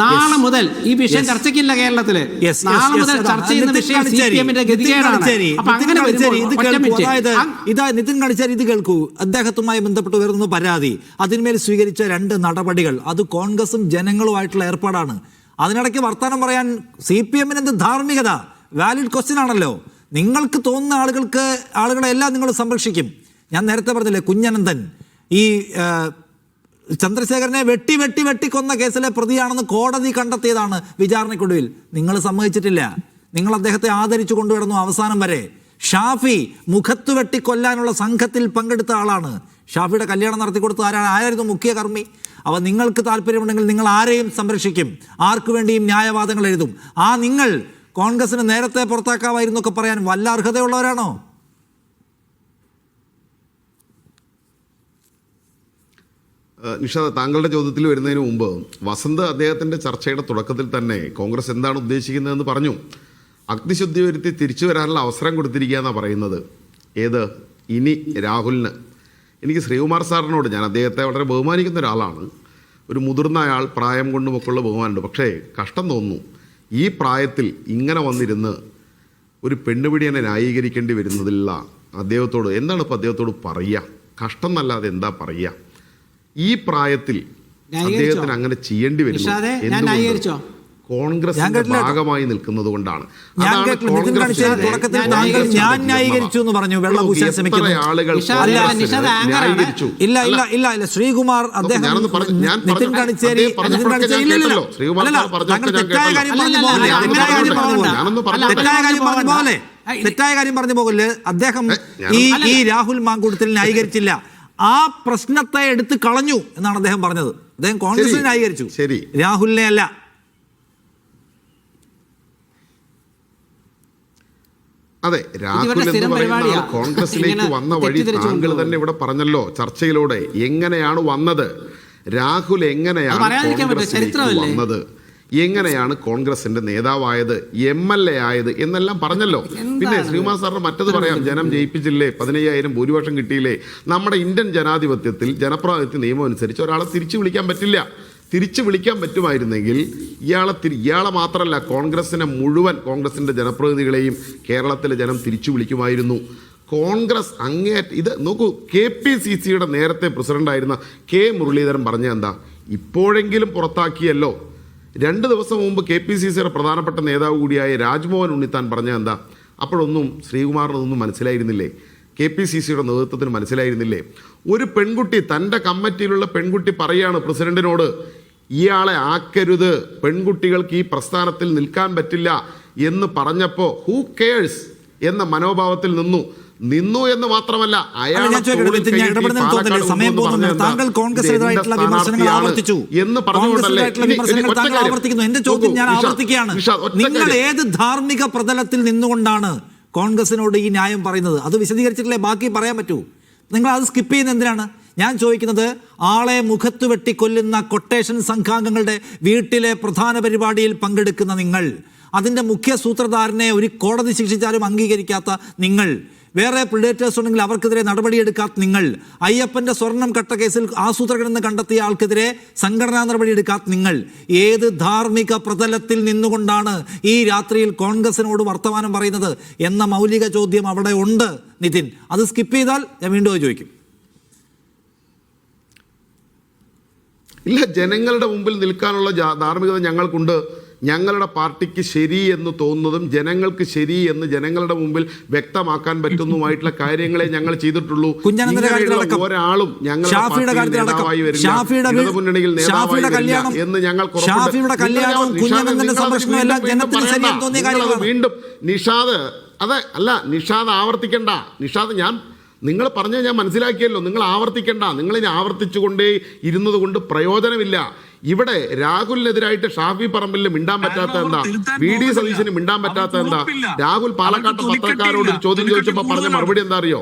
നാളെ മുതൽ ഈ വിഷയം. ചർച്ചയ്ക്കില്ല കേരളത്തിൽ. നാളെ മുതൽ ചർച്ച ചെയ്യുന്ന വിഷയം സി പി എമ്മിന്റെ ഇത് നിതിൻ കണിച്ചാരി ഇത് കേൾക്കൂ. അദ്ദേഹത്തുമായി ബന്ധപ്പെട്ട് വരുന്ന പരാതി. അതിന്മേൽ സ്വീകരിച്ച രണ്ട് നടപടികൾ. അത് കോൺഗ്രസും ജനങ്ങളുമായിട്ടുള്ള ഏർപ്പാടാണ്. അതിനിടയ്ക്ക് വർത്തമാനം പറയാൻ സി പി എമ്മിന് എന്ത് ധാർമ്മികത? വാലിഡ് ക്വസ്റ്റ്യൻ ആണല്ലോ. നിങ്ങൾക്ക് തോന്നുന്ന ആളുകൾക്ക് ആളുകളെ എല്ലാം നിങ്ങൾ സംരക്ഷിക്കും. ഞാൻ നേരത്തെ പറഞ്ഞില്ലേ കുഞ്ഞനന്ദൻ ഈ ചന്ദ്രശേഖരനെ വെട്ടി വെട്ടി വെട്ടി കൊന്ന കേസിലെ പ്രതിയാണെന്ന് കോടതി കണ്ടെത്തിയതാണ് വിചാരണയ്ക്കൊടുവിൽ. നിങ്ങൾ സമ്മതിച്ചിട്ടില്ല. നിങ്ങൾ അദ്ദേഹത്തെ ആദരിച്ചു കൊണ്ടുവരുന്നു അവസാനം വരെ. ഷാഫി മുഖത്ത് വെട്ടി കൊല്ലാനുള്ള സംഘത്തിൽ പങ്കെടുത്ത ആളാണ്. ഷാഫിയുടെ കല്യാണം നടത്തി കൊടുത്ത ആരാണ്? ആരായിരുന്നു മുഖ്യ കർമ്മി? അവ നിങ്ങൾക്ക് താല്പര്യമുണ്ടെങ്കിൽ നിങ്ങൾ ആരെയും സംരക്ഷിക്കും. ആർക്കു വേണ്ടിയും ന്യായവാദങ്ങൾ എഴുതും. ആ നിങ്ങൾ കോൺഗ്രസിന് നേരത്തെ പുറത്താക്കാമായിരുന്നു ഒക്കെ പറയാൻ വല്ല അർഹതയുള്ളവരാണോ? നിഷാദ് താങ്കളുടെ ചോദ്യത്തിൽ വരുന്നതിന് മുമ്പ് വസന്ത് അദ്ദേഹത്തിന്റെ ചർച്ചയുടെ തുടക്കത്തിൽ തന്നെ കോൺഗ്രസ് എന്താണ് ഉദ്ദേശിക്കുന്നതെന്ന് പറഞ്ഞു. അഗ്നിശുദ്ധി വരുത്തി തിരിച്ചു വരാനുള്ള അവസരം കൊടുത്തിരിക്കുക എന്നാണ് പറയുന്നത്. ഏത്? ഇനി രാഹുലിന്. എനിക്ക് ശ്രീകുമാർ സാറിനോട് ഞാൻ അദ്ദേഹത്തെ വളരെ ബഹുമാനിക്കുന്ന ഒരാളാണ്. ഒരു മുതിർന്ന ആൾ പ്രായം കൊണ്ടുമൊക്കെയുള്ള ബഹുമാനമുണ്ട്. പക്ഷേ കഷ്ടം തോന്നുന്നു. ഈ പ്രായത്തിൽ ഇങ്ങനെ വന്നിരുന്ന് ഒരു പെണ്ണുപിടിയനെ ന്യായീകരിക്കേണ്ടി വരുന്നതില്ല അദ്ദേഹത്തോട് എന്താണ് ഇപ്പോൾ അദ്ദേഹത്തോട് പറയുക കഷ്ടം എന്നല്ലാതെ എന്താ പറയുക ഈ പ്രായത്തിൽ അദ്ദേഹത്തിന് അങ്ങനെ ചെയ്യേണ്ടി വരുന്നു. കോൺഗ്രസ് ഭാഗമായി നിൽക്കുന്നത് കൊണ്ടാണ് ഞാൻ ന്യായീകരിച്ചു. എന്ന് പറഞ്ഞു വെള്ളം പൂശാൻ ആളുകൾ. ഇല്ല ഇല്ല ഇല്ല ഇല്ല. ശ്രീകുമാർ അദ്ദേഹം നിതിൻ കണിച്ചേരി നിതിൻ കണിച്ചേരി തെറ്റായ. കാര്യം പറഞ്ഞു തെറ്റായ കാര്യം. പോലെ തെറ്റായ കാര്യം പറഞ്ഞു പോകല്ലേ? അദ്ദേഹം ഈ ഈ രാഹുൽ മാങ്കൂട്ടത്തിൽ ന്യായീകരിച്ചില്ല. ആ പ്രശ്നത്തെ എടുത്ത് കളഞ്ഞു എന്നാണ് അദ്ദേഹം പറഞ്ഞത്. അദ്ദേഹം കോൺഗ്രസിനെ ന്യായീകരിച്ചു. ശരി. രാഹുലിനെ അല്ല. അതെ രാഹുൽ ഇവരുടെ എന്ന് പറയുന്ന കോൺഗ്രസിലേക്ക് വന്ന വഴി താങ്കൾ തന്നെ ഇവിടെ പറഞ്ഞല്ലോ ചർച്ചയിലൂടെ എങ്ങനെയാണ് വന്നത്. രാഹുൽ എങ്ങനെയാണ് കോൺഗ്രസിലേക്ക് വന്നത്? എങ്ങനെയാണ് കോൺഗ്രസിന്റെ നേതാവായത് എം എൽ എ ആയത് എന്നെല്ലാം പറഞ്ഞല്ലോ. പിന്നെ ശ്രീകുമാർ സാറിന് മറ്റത് പറയാം ജനം ജയിപ്പിച്ചില്ലേ പതിനയ്യായിരം ഭൂരിപക്ഷം കിട്ടിയില്ലേ. നമ്മുടെ ഇന്ത്യൻ ജനാധിപത്യത്തിൽ ജനപ്രാതിനിധ്യ നിയമം അനുസരിച്ച് ഒരാളെ തിരിച്ചു വിളിക്കാൻ പറ്റില്ല. തിരിച്ചു വിളിക്കാൻ പറ്റുമായിരുന്നെങ്കിൽ ഇയാളെ തിരി ഇയാളെ മാത്രമല്ല കോൺഗ്രസിനെ മുഴുവൻ കോൺഗ്രസിന്റെ ജനപ്രതിനിധികളെയും കേരളത്തിലെ ജനം തിരിച്ചു വിളിക്കുമായിരുന്നു. കോൺഗ്രസ് അങ്ങേറ്റ ഇത് നോക്കൂ കെ പി സി സിയുടെ നേരത്തെ പ്രസിഡന്റായിരുന്ന കെ മുരളീധരൻ പറഞ്ഞ എന്താ? ഇപ്പോഴെങ്കിലും പുറത്താക്കിയല്ലോ. രണ്ട് ദിവസം മുമ്പ് കെ പി സി സിയുടെ പ്രധാനപ്പെട്ട നേതാവ് കൂടിയായ രാജ്മോഹൻ ഉണ്ണിത്താൻ പറഞ്ഞ എന്താ? അപ്പോഴൊന്നും ശ്രീകുമാറിനൊന്നും മനസ്സിലായിരുന്നില്ലേ? കെ പി സി സിയുടെ നേതൃത്വത്തിന് മനസ്സിലായിരുന്നില്ലേ? ഒരു പെൺകുട്ടി തന്റെ കമ്മിറ്റിയിലുള്ള പെൺകുട്ടി പറയാണ് പ്രസിഡന്റിനോട് ഇയാളെ ആക്കരുത് പെൺകുട്ടികൾക്ക് ഈ പ്രസ്ഥാനത്തിൽ നിൽക്കാൻ പറ്റില്ല എന്ന് പറഞ്ഞപ്പോൾ ഹൂ കെയേഴ്സ് എന്ന മനോഭാവത്തിൽ നിന്നു. നിന്നു എന്ന് മാത്രമല്ല താങ്കൾ കോൺഗ്രസ്. എന്ന് പറഞ്ഞുകൊണ്ടല്ലേ? ആവർത്തിക്കുന്നു. എന്റെ ചോദ്യം ഞാൻ ആവർത്തിക്കുകയാണ്. നിങ്ങൾ. ഏത് ധാർമ്മിക പ്രതലത്തിൽ നിന്നുകൊണ്ടാണ് കോൺഗ്രസിനോട് ഈ ന്യായം പറയുന്നത്? അത് വിശദീകരിച്ചിട്ടില്ലേ? ബാക്കി പറയാൻ പറ്റൂ. നിങ്ങൾ അത് സ്കിപ്പ് ചെയ്യുന്ന എന്തിനാണ്? ഞാൻ ചോദിക്കുന്നത് ആളെ മുഖത്ത് വെട്ടി കൊല്ലുന്ന കൊട്ടേഷൻ സംഘാംഗങ്ങളുടെ വീട്ടിലെ പ്രധാന പരിപാടിയിൽ പങ്കെടുക്കുന്ന നിങ്ങൾ അതിന്റെ മുഖ്യ സൂത്രധാരനെ ഒരു കോടതി ശിക്ഷിച്ചാലും അംഗീകരിക്കാത്ത നിങ്ങൾ. വേറെ പ്രിഡേറ്റേഴ്സ് ഉണ്ടെങ്കിൽ അവർക്കെതിരെ നടപടിയെടുക്കാത്ത നിങ്ങൾ. അയ്യപ്പന്റെ സ്വർണം കട്ട കേസിൽ ആസൂത്രകനെന്ന് കണ്ടെത്തിയ ആൾക്കെതിരെ സംഘടനാ നടപടിയെടുക്കാത്ത നിങ്ങൾ. ഏത് ധാർമ്മിക പ്രതലത്തിൽ നിന്നുകൊണ്ടാണ് ഈ രാത്രിയിൽ കോൺഗ്രസിനോട് വർത്തമാനം പറയുന്നത് എന്ന മൗലിക ചോദ്യം അവിടെ ഉണ്ട് നിതിൻ. അത് സ്കിപ്പ് ചെയ്താൽ ഞാൻ വീണ്ടും ചോദിക്കും. ഇല്ല ജനങ്ങളുടെ മുമ്പിൽ നിൽക്കാനുള്ള ധാർമ്മികത ഞങ്ങൾക്കുണ്ട്. ഞങ്ങളുടെ പാർട്ടിക്ക് ശരി എന്ന് തോന്നുന്നതും ജനങ്ങൾക്ക് ശരി എന്ന് ജനങ്ങളുടെ മുമ്പിൽ വ്യക്തമാക്കാൻ പറ്റുന്നതുമായിട്ടുള്ള കാര്യങ്ങളെ ഞങ്ങൾ ചെയ്തിട്ടുള്ളൂ. ഒരാളും എന്ന് ഞങ്ങൾ വീണ്ടും നിഷാദ് അതെ അല്ല നിഷാദ് ആവർത്തിക്കണ്ട. നിഷാദ് ഞാൻ നിങ്ങൾ പറഞ്ഞ ഞാൻ മനസ്സിലാക്കിയല്ലോ. നിങ്ങൾ ആവർത്തിക്കണ്ട. നിങ്ങൾ ഇനി ആവർത്തിച്ചുകൊണ്ടേ ഇരുന്നത് കൊണ്ട് പ്രയോജനമില്ല. ഇവിടെ രാഹുലിനെതിരായിട്ട് ഷാഫി പറമ്പിൽ മിണ്ടാൻ പറ്റാത്ത എന്താ? വി ഡി സതീശന് മിണ്ടാൻ പറ്റാത്ത എന്താ? രാഹുൽ പാലക്കാട്ട് പത്രക്കാരോട് ഒരു ചോദ്യം ചോദിച്ചപ്പോ പറഞ്ഞ മറുപടി എന്താ അറിയോ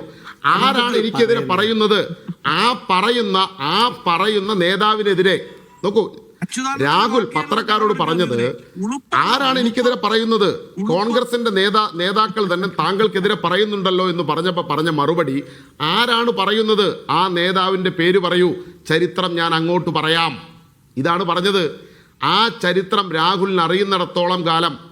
ആരാണ് എനിക്കെതിരെ പറയുന്നത്. ആ പറയുന്ന ആ പറയുന്ന നേതാവിനെതിരെ നോക്കൂ. രാഹുൽ പത്രക്കാരോട് പറഞ്ഞത് ആരാണ് എനിക്കെതിരെ പറയുന്നത്? കോൺഗ്രസിന്റെ നേതാ നേതാക്കൾ തന്നെ താങ്കൾക്കെതിരെ പറയുന്നുണ്ടല്ലോ എന്ന് പറഞ്ഞപ്പോൾ പറഞ്ഞ മറുപടി ആരാണ് പറയുന്നത്? ആ നേതാവിന്റെ പേര് പറയൂ. ചരിത്രം ഞാൻ അങ്ങോട്ട് പറയാം. ഇതാണ് പറഞ്ഞത്. ആ ചരിത്രം രാഹുലിന് അറിയുന്നിടത്തോളം കാലം